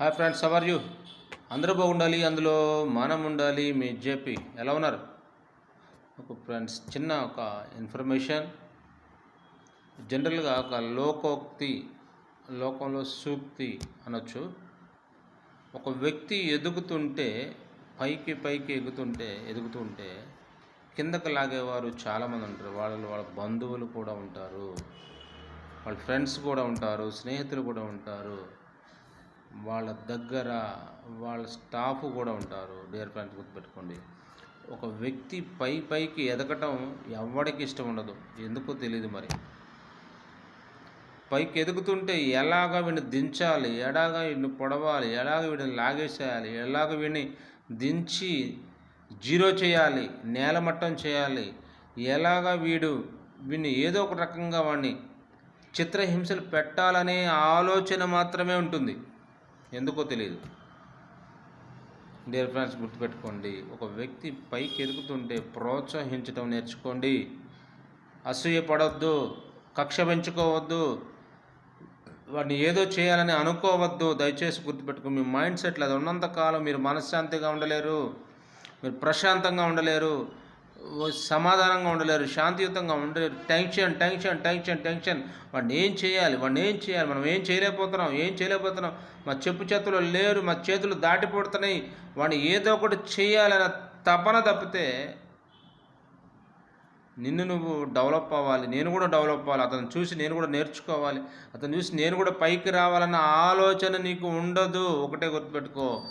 Hi friends hour you అందరూ బాగుండాలి అందులో మనం ఉండాలి మీ జేపీ. ఎలా ఉన్నారు? ఒక ఫ్రెండ్స్ చిన్న ఒక ఇన్ఫర్మేషన్. జనరల్గా ఒక లోకోక్తి లోకంలో సూక్తి అనొచ్చు. ఒక వ్యక్తి ఎదుగుతుంటే పైకి పైకి ఎగుతుంటే ఎదుగుతుంటే కిందకి లాగేవారు చాలామంది ఉంటారు. వాళ్ళు వాళ్ళ బంధువులు కూడా ఉంటారు. వాళ్ళ ఫ్రెండ్స్ కూడా ఉంటారు స్నేహితులు కూడా ఉంటారు. వాళ్ళ దగ్గర వాళ్ళ స్టాఫ్ కూడా ఉంటారు. డియర్ ఫ్రెండ్స్ గుర్తుపెట్టుకోండి. ఒక వ్యక్తి పై పైకి ఎదగటం ఎవరికి ఇష్టం ఉండదు. ఎందుకో తెలియదు మరి. పైకి ఎదుగుతుంటే ఎలాగ వీడిని దించాలి ఎలాగ వీడిని పొడవాలి ఎలాగ వీడిని లాగేసేయాలి ఎలాగ వీడిని దించి జీరో చేయాలి నేలమట్టం చేయాలి ఎలాగ వీడు వీడిని ఏదో ఒక రకంగా వాడిని చిత్రహింసలు పెట్టాలనే ఆలోచన మాత్రమే ఉంటుంది. ఎందుకో తెలియదు డియర్ ఫ్రెండ్స్ గుర్తుపెట్టుకోండి ఒక వ్యక్తి పైకి ఎదుగుతుంటే ప్రోత్సహించడం నేర్చుకోండి. అసూయ పడవద్దు కక్ష పెంచుకోవద్దు వాడిని ఏదో చేయాలని అనుకోవద్దు. దయచేసి గుర్తుపెట్టుకో మీ మైండ్ సెట్లు అది ఉన్నంతకాలం మీరు మనశ్శాంతిగా ఉండలేరు మీరు ప్రశాంతంగా ఉండలేరు. సమాధానంగా ఉండలేరు శాంతియుతంగా ఉండలేరు. Tension tension tension tension. వాడిని ఏం చేయాలి? వాడిని ఏం చేయాలి? మనం ఏం చేయలేకపోతున్నాం? ఏం చేయలేకపోతున్నాం? మా చెప్పు చేతులు లేరు మా చేతులు దాటిపోతున్నాయి. వాడిని ఏదో ఒకటి చేయాలన్న తపన తప్పితే నిన్ను నువ్వు డెవలప్ అవ్వాలి. నేను కూడా డెవలప్ అవ్వాలి. అతను చూసి నేను కూడా నేర్చుకోవాలి. అతను చూసి నేను కూడా పైకి రావాలన్న ఆలోచన నీకు ఉండదు. ఒకటే గుర్తుపెట్టుకో.